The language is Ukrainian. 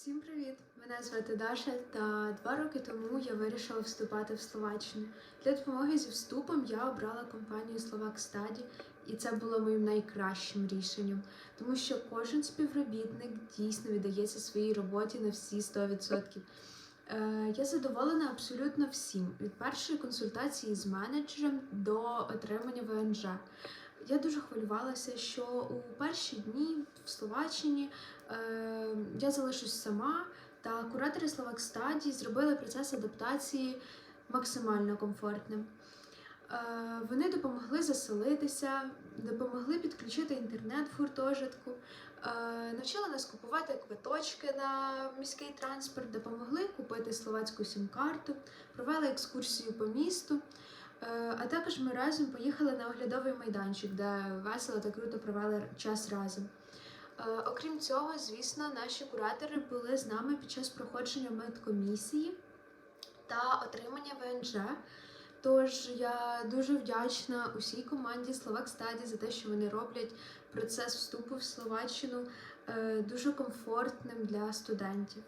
Всім привіт! Мене звати Даша, та два роки тому я вирішила вступати в Словаччину. Для допомоги зі вступом я обрала компанію Slovak Study, і це було моїм найкращим рішенням, тому що кожен співробітник дійсно віддається своїй роботі на всі 100%. Е, Я задоволена абсолютно всім від першої консультації з менеджером до отримання ВНЖ. Я дуже хвилювалася, що у перші дні в Словаччині е, я залишусь сама, та куратори Словак Стаді зробили процес адаптації максимально комфортним. Е, вони допомогли заселитися, допомогли підключити інтернет в гуртожитку, е, навчили нас купувати квиточки на міський транспорт, допомогли купити словацьку сім-карту, провели екскурсію по місту. Е, А також ми разом поїхали на оглядовий майданчик, де весело та круто провели час разом. Е, Окрім цього, звісно, наші куратори були з нами під час проходження медкомісії та отримання ВНЖ. Тож я дуже вдячна усій команді Словак Стаді за те, що вони роблять процес вступу в Словаччину е, дуже комфортним для студентів.